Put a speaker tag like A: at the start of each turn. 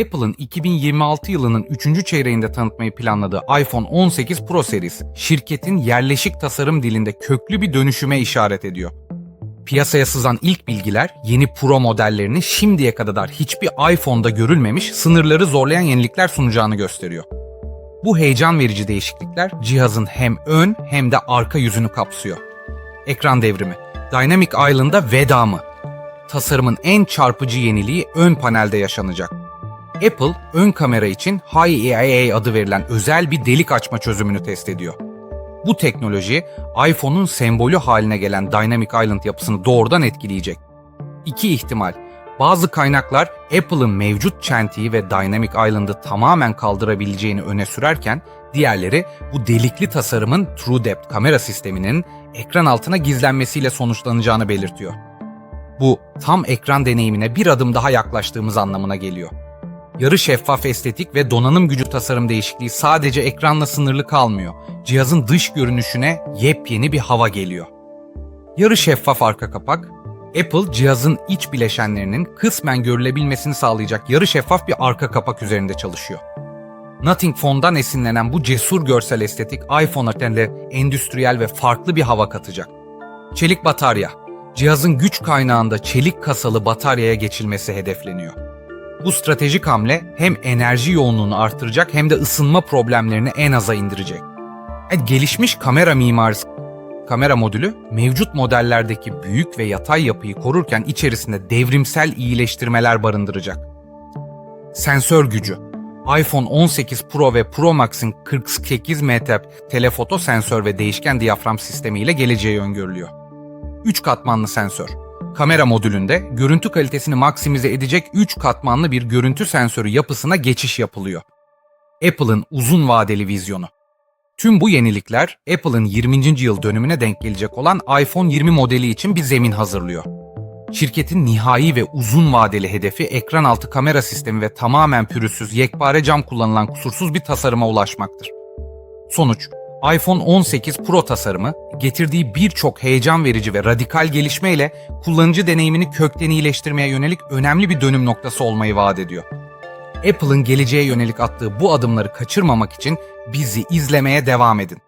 A: Apple'ın 2026 yılının 3. çeyreğinde tanıtmayı planladığı iPhone 18 Pro serisi, şirketin yerleşik tasarım dilinde köklü bir dönüşüme işaret ediyor. Piyasaya sızan ilk bilgiler yeni Pro modellerini şimdiye kadar hiçbir iPhone'da görülmemiş sınırları zorlayan yenilikler sunacağını gösteriyor. Bu heyecan verici değişiklikler cihazın hem ön hem de arka yüzünü kapsıyor. Ekran devrimi, Dynamic Island'a veda mı? Tasarımın en çarpıcı yeniliği ön panelde yaşanacak. Apple, ön kamera için High EIA adı verilen özel bir delik açma çözümünü test ediyor. Bu teknoloji, iPhone'un sembolü haline gelen Dynamic Island yapısını doğrudan etkileyecek. İki ihtimal. Bazı kaynaklar Apple'ın mevcut çentiği ve Dynamic Island'ı tamamen kaldırabileceğini öne sürerken, diğerleri bu delikli tasarımın True Depth kamera sisteminin ekran altına gizlenmesiyle sonuçlanacağını belirtiyor. Bu tam ekran deneyimine bir adım daha yaklaştığımız anlamına geliyor. Yarı şeffaf estetik ve donanım gücü tasarım değişikliği sadece ekranla sınırlı kalmıyor. Cihazın dış görünüşüne yepyeni bir hava geliyor. Yarı şeffaf arka kapak, Apple cihazın iç bileşenlerinin kısmen görülebilmesini sağlayacak yarı şeffaf bir arka kapak üzerinde çalışıyor. Nothing Phone'dan esinlenen bu cesur görsel estetik iPhone'a de endüstriyel ve farklı bir hava katacak. Çelik batarya, cihazın güç kaynağında çelik kasalı bataryaya geçilmesi hedefleniyor. Bu stratejik hamle hem enerji yoğunluğunu artıracak hem de ısınma problemlerini en aza indirecek. E, gelişmiş kamera mimarisi kamera modülü mevcut modellerdeki büyük ve yatay yapıyı korurken içerisinde devrimsel iyileştirmeler barındıracak. Sensör gücü iPhone 18 Pro ve Pro Max'in 48 metap telefoto sensör ve değişken diyafram sistemiyle geleceği öngörülüyor. 3 katmanlı sensör. Kamera modülünde görüntü kalitesini maksimize edecek 3 katmanlı bir görüntü sensörü yapısına geçiş yapılıyor. Apple'ın uzun vadeli vizyonu. Tüm bu yenilikler Apple'ın 20. yıl dönümüne denk gelecek olan iPhone 20 modeli için bir zemin hazırlıyor. Şirketin nihai ve uzun vadeli hedefi ekran altı kamera sistemi ve tamamen pürüzsüz yekpare cam kullanılan kusursuz bir tasarıma ulaşmaktır. Sonuç, iPhone 18 Pro tasarımı getirdiği birçok heyecan verici ve radikal gelişmeyle kullanıcı deneyimini kökten iyileştirmeye yönelik önemli bir dönüm noktası olmayı vaat ediyor. Apple'ın geleceğe yönelik attığı bu adımları kaçırmamak için bizi izlemeye devam edin.